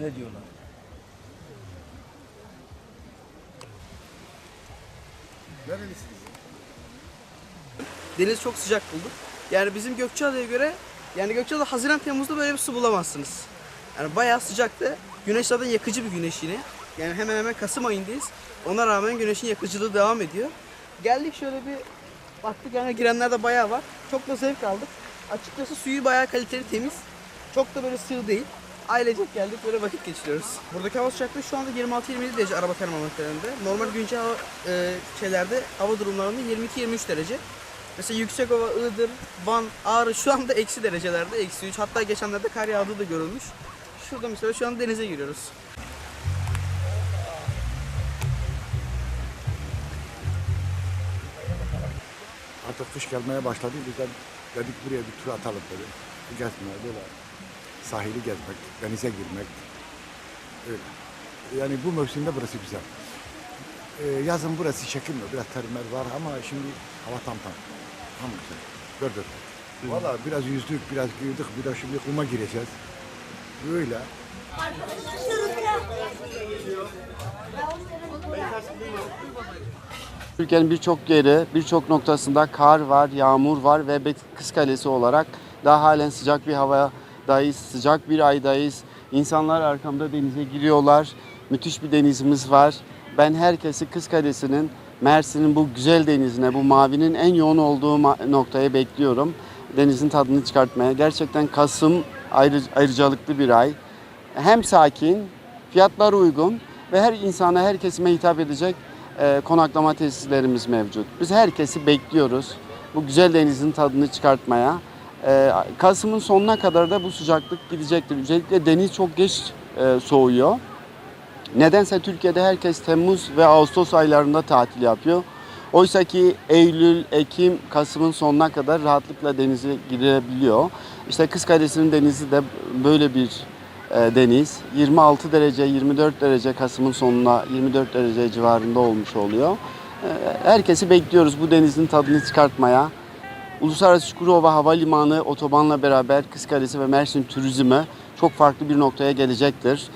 Öyle diyorlar. Nerelisiniz? Deniz çok sıcak bulduk. Yani bizim Gökçeada'ya göre yani Gökçeada Haziran Temmuz'da böyle bir su bulamazsınız. Yani bayağı sıcaktı. Güneş zaten yakıcı bir güneş yine. Yani hemen hemen Kasım ayındayız. Ona rağmen güneşin yakıcılığı devam ediyor. Geldik şöyle bir baktık yani girenler de bayağı var. Çok da zevk aldık. Açıkçası suyu bayağı kaliteli temiz. Çok da böyle sığ değil. Ailecek geldik böyle vakit geçiriyoruz. Buradaki hava sıcaklığı şu anda 26-27 derece araba termometrelerinde. Normal güncel hava, e, şeylerde hava durumlarında 22-23 derece. Mesela Yüksekova, Iğdır, Van, Ağrı şu anda eksi derecelerde, eksi 3. Hatta geçenlerde kar yağdığı da görülmüş. Şurada mesela şu an denize giriyoruz. Artık kış gelmeye başladı. Biz de dedik buraya bir tur atalım dedi. Gezmeye böyle sahili gezmek, denize girmek. Öyle. Yani bu mevsimde burası güzel. Ee, yazın burası çekilmiyor. Biraz termer var ama şimdi hava tam tam. Tam güzel. Gördün. Valla biraz yüzdük, biraz girdik, biraz şimdi kuma gireceğiz. Böyle. Türkiye'nin birçok yeri, birçok noktasında kar var, yağmur var ve Kız Kalesi olarak daha halen sıcak bir havadayız, sıcak bir aydayız. İnsanlar arkamda denize giriyorlar. Müthiş bir denizimiz var. Ben herkesi Kız Kalesi'nin, Mersin'in bu güzel denizine, bu mavinin en yoğun olduğu noktaya bekliyorum. Denizin tadını çıkartmaya. Gerçekten Kasım ayrı, ayrıcalıklı bir ay. Hem sakin, fiyatlar uygun ve her insana, her kesime hitap edecek e, konaklama tesislerimiz mevcut. Biz herkesi bekliyoruz. Bu güzel denizin tadını çıkartmaya. E, Kasım'ın sonuna kadar da bu sıcaklık gidecektir. Özellikle deniz çok geç e, soğuyor. Nedense Türkiye'de herkes Temmuz ve Ağustos aylarında tatil yapıyor. Oysa ki Eylül, Ekim, Kasım'ın sonuna kadar rahatlıkla denize girebiliyor. İşte Kız Kalesi'nin denizi de böyle bir e, deniz. 26 derece, 24 derece Kasım'ın sonuna 24 derece civarında olmuş oluyor. E, herkesi bekliyoruz bu denizin tadını çıkartmaya. Uluslararası Çukurova Havalimanı otobanla beraber Kız Kalesi ve Mersin turizmi çok farklı bir noktaya gelecektir.